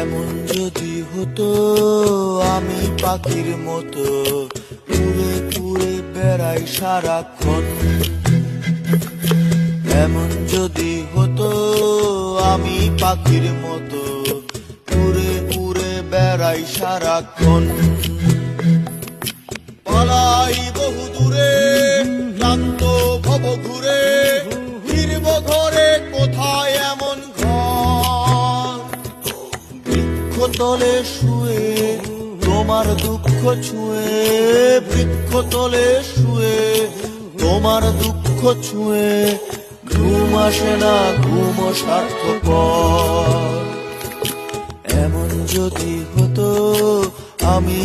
এমন যদি হতো, আমি পাখির মতো পুরে পুরে বেড়াই সারাক্ষণ। এমন যদি হতো, আমি পাখির মতো পুরে উড়ে বেড়াই সারাক্ষণ। তলে শুয়ে, তোমার দুঃখ ছুঁয়ে বৃক্ষ তলে শুয়ে, তোমার দুঃখ ছুঁয়ে, ঘুম আসে না, ঘুম স্বার্থপর এমন যদি হতো, আমি